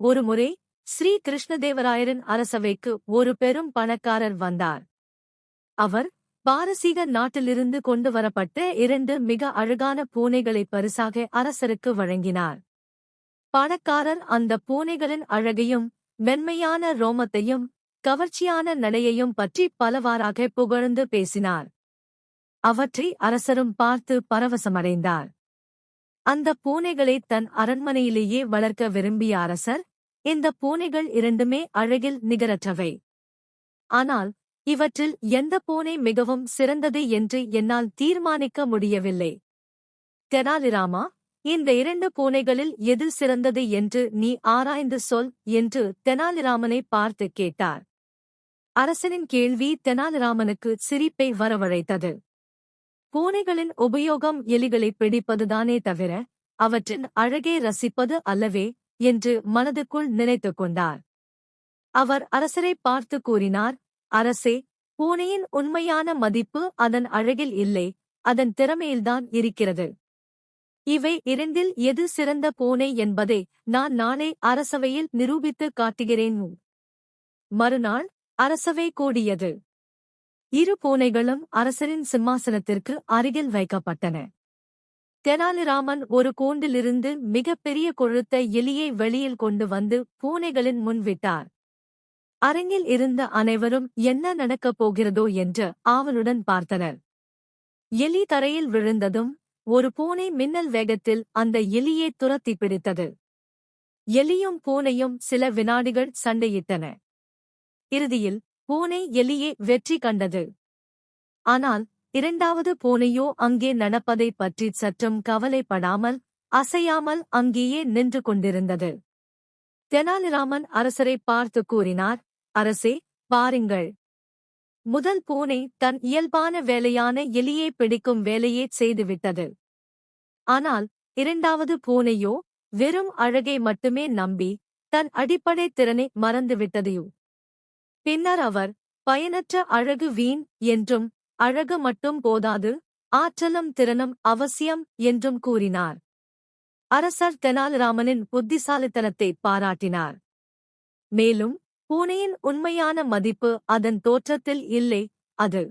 ஒருமுறை ஸ்ரீ கிருஷ்ணதேவராயரின் அரசவைக்கு ஒரு பெரும் பணக்காரர் வந்தார். அவர் பாரசீக நாட்டிலிருந்து கொண்டு வரப்பட்ட இரண்டு மிக அழகான பூனைகளை பரிசாக அரசருக்கு வழங்கினார். பணக்காரர் அந்த பூனைகளின் அழகையும் மென்மையான ரோமத்தையும் கவர்ச்சியான நடையையும் பற்றி பலவாறாக புகழ்ந்து பேசினார். அவற்றை அரசரும் பார்த்து பரவசமடைந்தார். அந்த பூனைகளை தன் அரண்மனையிலேயே வளர்க்க விரும்பிய அரசர் இந்த பூனைகள் இரண்டுமே அழகில் நிகரற்றவை. ஆனால் இவற்றில் எந்த பூனை மிகவும் சிறந்தது என்று என்னால் தீர்மானிக்க முடியவில்லை. தெனாலிராமா இந்த இரண்டு பூனைகளில் எது சிறந்தது என்று நீ ஆராய்ந்து சொல் என்று தெனாலிராமனை பார்த்து கேட்டார். அரசனின் கேள்வி தெனாலிராமனுக்கு சிரிப்பை வரவழைத்தது. பூனைகளின் உபயோகம் எலிகளை பிடிப்பதுதானே தவிர அவற்றின் அழகே ரசிப்பது அல்லவே என்று மனதுக்குள் நினைத்துக் கொண்டார். அவர் அரசரை பார்த்து கூறினார் அரசே பூனையின் உண்மையான மதிப்பு அதன் அழகில் இல்லை அதன் திறமையில்தான் இருக்கிறது. இவை இரண்டில் எது சிறந்த பூனை என்பதை நான் நாளை அரசவையில் நிரூபித்துக் காட்டுகிறேன். மறுநாள் அரசவை கூடியது. இரு பூனைகளும் அரசரின் சிம்மாசனத்திற்கு அருகில் வைக்கப்பட்டன. தெனாலிராமன் ஒரு கூண்டிலிருந்து மிகப்பெரிய கொழுத்த எலியை வெளியில் கொண்டு வந்து பூனைகளின் முன் விட்டார். அரங்கில் இருந்த அனைவரும் என்ன நடக்கப் போகிறதோ என்று ஆவலுடன் பார்த்தனர். எலி தரையில் விழுந்ததும் ஒரு பூனை மின்னல் வேகத்தில் அந்த எலியை துரத்தி பிடித்தது. எலியும் பூனையும் சில வினாடிகள் சண்டையிட்டன. இறுதியில் பூனை எலியே வெற்றி கண்டது. ஆனால் இரண்டாவது பூனையோ அங்கே நடப்பதைப் பற்றி சற்றும் கவலைப்படாமல் அசையாமல் அங்கேயே நின்று கொண்டிருந்தது. தெனாலிராமன் அரசரை பார்த்து கூறினார் அரசே பாருங்கள். முதல் பூனை தன் இயல்பான வேலையான எலியை பிடிக்கும் வேலையே செய்துவிட்டது. ஆனால் இரண்டாவது பூனையோ வெறும் அழகை மட்டுமே நம்பி தன் அடிப்படை திறனை மறந்துவிட்டதையோ பின்னர் அவர் பயனற்ற அழகு வீண் என்றும் அழகு மட்டும் போதாது ஆற்றலும் திறனும் அவசியம் என்றும் கூறினார். அரசர் தெனாலிராமனின் புத்திசாலித்தனத்தை பாராட்டினார். மேலும் பூனையின் உண்மையான மதிப்பு அதன் தோற்றத்தில் இல்லை அது